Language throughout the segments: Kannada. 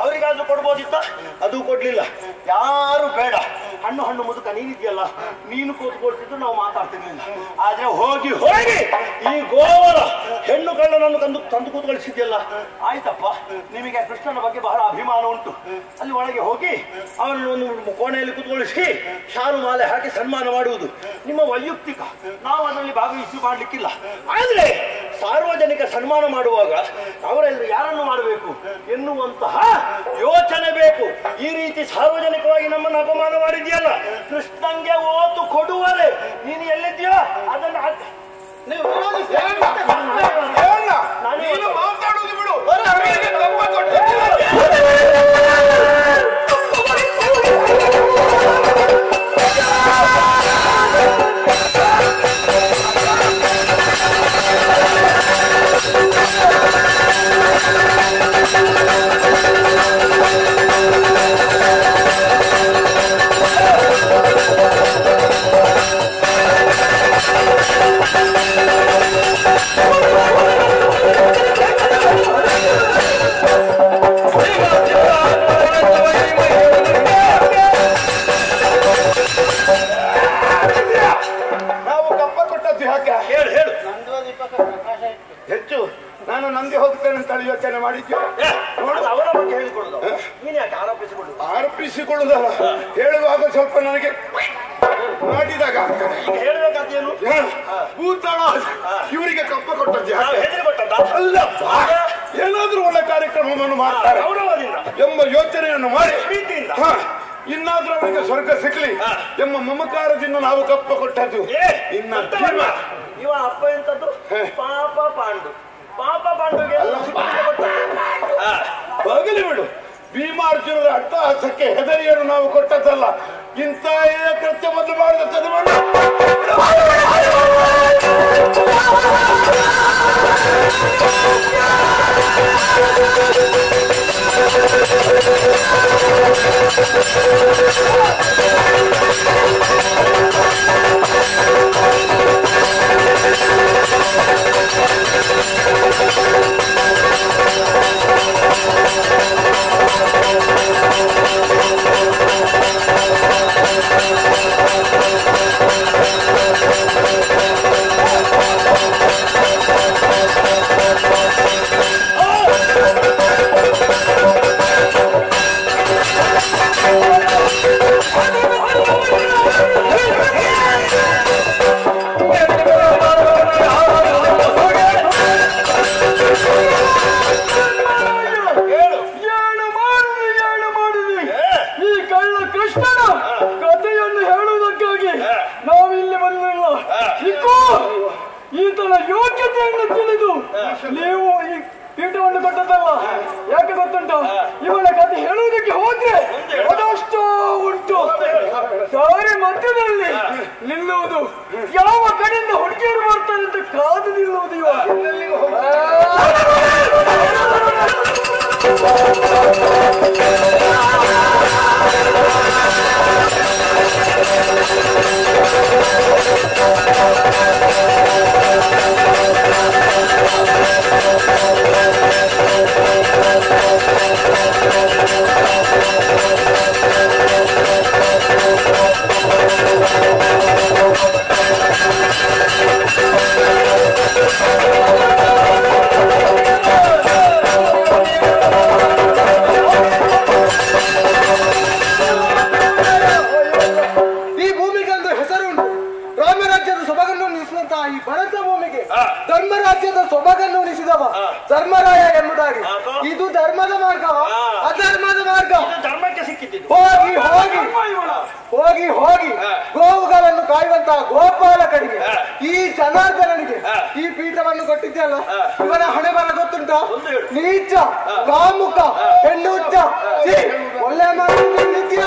ಅವರಿಗಾದ್ರೂ ಕೊಡ್ಬೋದಿತ್ತ? ಅದು ಕೊಡ್ಲಿಲ್ಲ. ಯಾರು ಬೇಡ. ಹಣ್ಣು ಹಣ್ಣು ಮುದುಕ, ನೀನಿದ್ಯಲ್ಲ? ನೀನು ಕೂತ್ಕೊಳ್ತಿದ್ದು ನಾವು ಮಾತಾಡ್ತಿರ್ಲಿಲ್ಲ. ಆದ್ರೆ ಹೋಗಿ ಹೋಗಿ ಈ ಗೋವರ ಹೆಣ್ಣು ಕಳ್ಳನನ್ನು ತಂದು ತಂದು ಕೂತ್ಕೊಳಿಸಿದ್ಯಲ್ಲ ಆಯ್ತಪ್ಪ. ನಿಮಗೆ ಕೃಷ್ಣನ ಬಗ್ಗೆ ಬಹಳ ಅಭಿಮಾನ ಉಂಟು. ಅಲ್ಲಿ ಒಳಗೆ ಹೋಗಿ ಅವನನ್ನು ಒಂದು ಕೋಣೆಯಲ್ಲಿ ಕೂತ್ಕೊಳಿಸಿ ಶಾಲು ಮಾಲೆ ಹಾಕಿ ಸನ್ಮಾನ ಮಾಡುವುದು. ನಿಮ್ಮ ವೈಯಕ್ತಿಕ. ನಾವು ಅದರಲ್ಲಿ ಭಾಗವಹಿಸಿ ಮಾಡ್ಲಿಕ್ಕಿಲ್ಲ. ಆದ್ರೆ ಸಾರ್ವಜನಿಕ ಸನ್ಮಾನ ಮಾಡುವಾಗ ಅವರೆಲ್ಲರೂ ಯಾರನ್ನು ಮಾಡಬೇಕು ಎನ್ನುವಂತಹ ಯೋಚನೆ ಬೇಕು. ಈ ರೀತಿ ಸಾರ್ವಜನಿಕವಾಗಿ ನಮ್ಮನ್ನು ಅಪಮಾನ ಮಾಡಿದ್ಯಲ್ಲ ಕೃಷ್ಣಂಗೆ ಓತು ಕೊಡುವರೆ. ನೀನು ಎಲ್ಲಿದ್ಯೋ ಅದನ್ನು ಅಂತ ಯೋಚನೆ ಮಾಡಿದ್ದೆ ಅವರ ಬಗ್ಗೆ ಹೇಳಿಕೊಡುದು. ನೀನು ಯಾಕೆ ಆರೋಪಿಸಿಕೊಳ್ಳುದು? ಆರೋಪಿಸಿಕೊಳ್ಳುದಲ್ಲ? ಹೇಳುವಾಗ ಸ್ವಲ್ಪ ನನಗೆ ಮಾಡಿದಾಗ ಹೇಳಬೇಕಾದ ಏನು? ಇವರಿಗೆ ಕಪ್ಪ ಕೊಟ್ಟದ್ದು ಏನಾದ್ರೂ ಒಳ್ಳೆ ಕಾರ್ಯಕ್ರಮವನ್ನು ಮಾಡ್ತಾರೆ. ಎಂಬ ಯೋಚನೆಯನ್ನು ಮಾಡಿ. ಇನ್ನಾದ್ರೂ ಅವರಿಗೆ ಸ್ವರ್ಗ ಸಿಗ್ಲಿ. ಎಂಬ ಮಮಕಾರದಿಂದ ನಾವು ಕಪ್ಪ ಕೊಟ್ಟದ್ದು. ಇನ್ನ? ಇವ ಅಪ್ಪ ಎಂತದ್ದು ಪಾಪ ಪಾಂಡು. ಪಾಪ ಪಾಂಡುಗೆ ಹೋಗಲಿ ಬಿಡು. ಭೀಮಾರ್ಜುನರ ಅಟ್ಟಹಾಸಕ್ಕೆ ಹೆದರಿಯನ್ನು ನಾವು ಕೊಟ್ಟದ್ದಲ್ಲ. ಇಂಥ ಮೊದಲು ಮಾಡಿದ ತದವನ್ನು ನಾವು ಇಲ್ಲಿ ಬಂದಿಲ್ಲ ಇಕ್ಕೋ ಈತನ ಯೋಗ್ಯತೆಯನ್ನು ತಿಳಿದು ನೀವು ಈ ಪೀಠವನ್ನು ಕೊಟ್ಟದ್ದಲ್ಲ ಯಾಕೆ ಗೊತ್ತುಂಟ? ಇವನ ಕಥೆ ಹೇಳುವುದಕ್ಕೆ ಹೋದ್ರೆ ಅದಷ್ಟೋ ಉಂಟು. ದಾರಿ ಮಧ್ಯದಲ್ಲಿ ನಿಲ್ಲುವುದು ಯಾವ ಕಡೆಯಿಂದ ಹುಡುಗಿಯರು ಬರ್ತಾರೆ ಅಂತ ಕಾದು ನಿಲ್ಲುವುದು ಇವಾಗ ಹೋಗಿ ಹೋಗಿ ಗೋವುಗಳನ್ನು ಕಾಯುವಂತಹ ಗೋಪಾಲಕರಿಗೆ ಈ ಜನಾರ್ದನನಿಗೆ ಈ ಪೀಠವನ್ನು ಕೊಟ್ಟಿದ್ದೆಯಲ್ಲ ಇವನ ಹಣೆ ಬರ ಗೊತ್ತುಂಟ? ನೀಚ ಕಾಮುಕ ಹೆಣ್ಣು ಒಳ್ಳೆ ಮಾತು ನಿತ್ಯ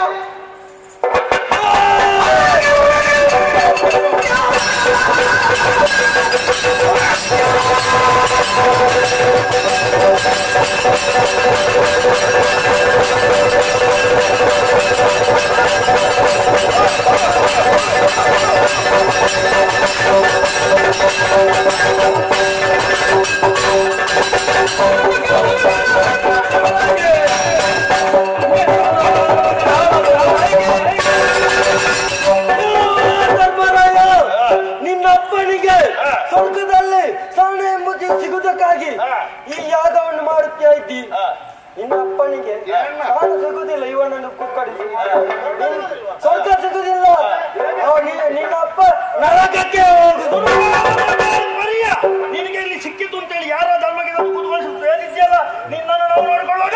ಅಪ್ಪನಿಗೆ ಏನ್ನ? ನಾನು ಸಿಗುದಿಲ್ಲ ಇವನನ್ನು ಕುಕ್ಕಡಿಸಿ. ನಿನ್- ಸ್ವಂತ ಸಿಗುದಿಲ್ಲ. ನಿನ್ನ ಅಪ್ಪ ನರಕಕ್ಕೆ ಹೋಗುದು. ಮರಿಯ ನಿನಗೆ ಇಲ್ಲಿ ಸಿಕ್ಕಿತು ಅಂತೇಳಿ ಯಾರ ಧರ್ಮಕ್ಕೆ ತಂದು ಕೂತ್ಕೊಂಡು ಏನಿದೆಯಲ್ಲ? ನಿನ್ನನ್ನು ನಾವು ನೋಡಿಕೊಳ್ಳೋಣ.